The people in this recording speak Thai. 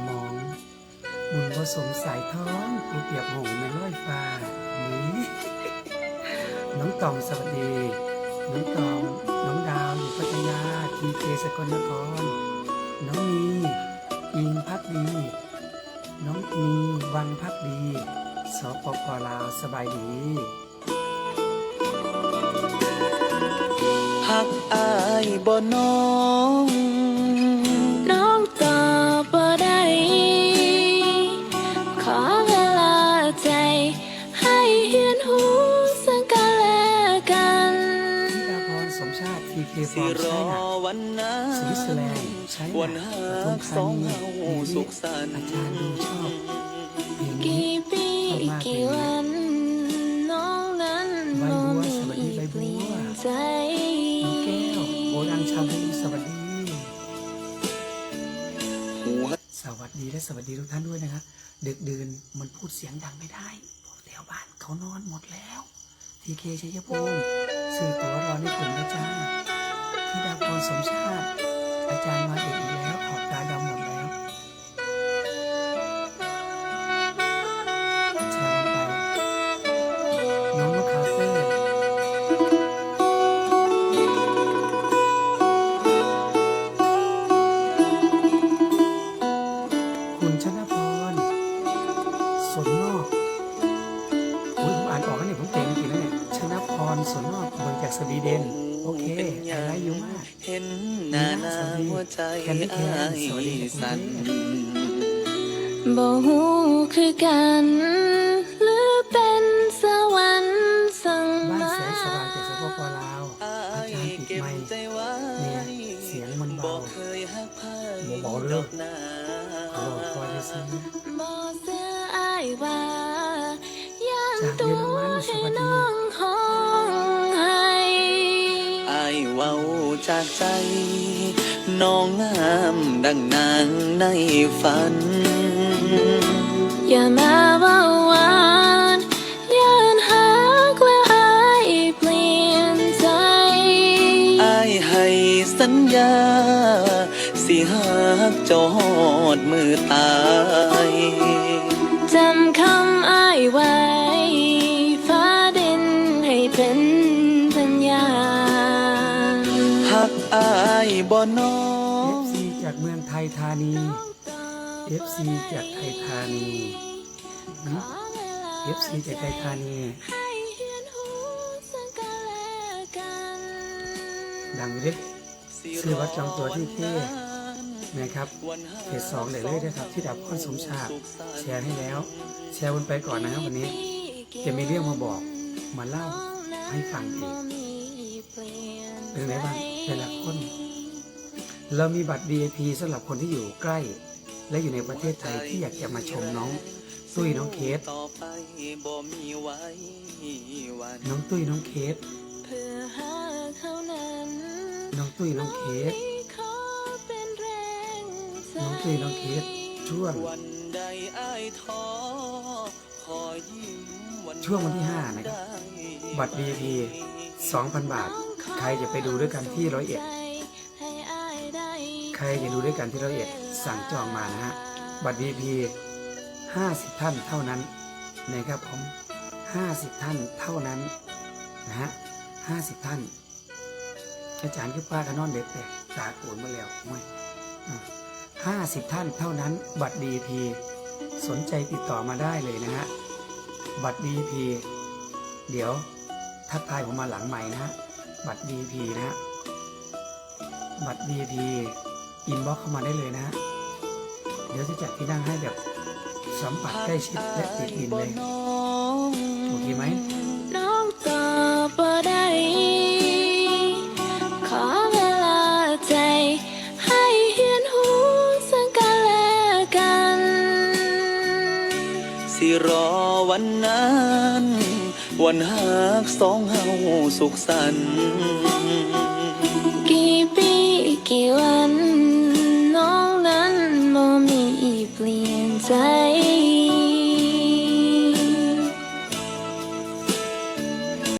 ามอง บุญผสมสายท้องครูเปียกหงไม่ร้อยฟ้านี่น้องตองสวัสดี น้องตองน้องดาวอยู่พัทยาทีเคสกลนคร น้องมีอินพักดี น้องมีวันพักดีสปปลาวสบายดีหักอายบ่นอ ทีเคฟอร์มใช่อนะวันนั้นสวิตเซอร์แลนด์ใช่วันนะหัปทุมกธานีเฮาเอสุลิขสันต์อาจารย์ดูชอบเพลงนี้กี่ปีกี่วันน้องนั้นใบบัวสวัสดีใบบัวน้องแก้วโอดังชาบูสวัสดีหัวสวัสดีและสวัสดีทุกท่านด้วยนะครับดึกดื่นมันพูดเสียงดังไม่ได้พราะแถวบ้านเขานอนหมดแล้ว ทีเคชัยภูมิสื่อตัวรอในกลุ่มนะจ้า ธิดาพรสมชาติ อาจารย์มาเอกอีกแล้วขอบตาดำหมดแล้วแชร์กันไป น้องลูกคาเฟ่คุณชนะพรสนนอกโอ้ยผมอ่านออกแล้วเนี่ยผมเก่งจริงๆนะเนี่ยชนะพรสนนอกเมืองจากสวีเดน อเคไอไลค์ยูมากเห็นหน้าหน้าหัวใจอายสั่นบ่ฮู้คือกัน หรือเป็นสวรรค์สั่งบ้านมาแสงสว่างจากสปปลาว อาอาจารยย์ปิดเก็บไมค์ใจไว้เนี่ยเสียงมันบเบาอกเคยหักไพ่บ่เบาเด้อดอกหนาเขาบอกคอยจะซื้อ บ่เสื้ออายว่าย่านจากตัเยอรวมันสให้วัสดีน้องห้อง ว้าจากใจ น้องงามดังนางในฝัน อย่ามาว่าหวานย่านหักแล้วอายเปลี่ยนใจอายให้สัญญา สิหักจอดมือตาย หักอายบ่น้อ FC จากเมืองไทยธานี FC จากไทยธานี FC จากไทยธานี ดังเล็กซื้อวัดจองตัวที่เท่นะครับเพจสองเลยเลยนะครับ ที่ดับข้อสมชาติแชร์ให้แล้ว แชร์วนไปก่อนนะครับวันนี้ จะมีเรื่องมาบอก มาเล่าให้ฟังอีก เป็นไงบ้างแต่ละคน เรามีบัตร VIP สำหรับคนที่อยู่ใกล้ และอยู่ในประเทศไทยที่อยากจะมาชมน้องตุ้ยน้องเคสต่อไปน้องตุ้ยน้องเคสน้องตุ้ยน้องเคสขอเป็นแรงใจน้องตุ้ยน้องเคสช่วงช่วงวันที่ห้านะครับ บัตร VIP 2,000 บาท ใครจะไปดูด้วยกันที่ร้อยเอ็ด ใครจะดูด้วยกันที่ร้อยเอ็ด สั่งจองมานะฮะ บัตร VIP 50 ท่านเท่านั้นนะครับผม50 ท่านเท่านั้นนะฮะ50 ท่าน อาจารย์คือป้ากันนอนเด็กแต่ตาโกนมาแล้วไม่ห้าสิบท่านเท่านั้น บัตร VIP สนใจติดต่อมาได้เลยนะฮะ บัตร VIP เดี๋ยวทักทายผมมาหลังใหม่นะฮะ บัตร VIP นะฮะบัตร VIP อินบ็อกเข้ามาได้เลยนะฮะเดี๋ยวจะจัดที่นั่งให้แบบสัมผัสใกล้ชิดและติดดินเลย โอเคไหม รอวันนั้น วันหักสองเฮาสุขสันต์กี่ปีกี่วัน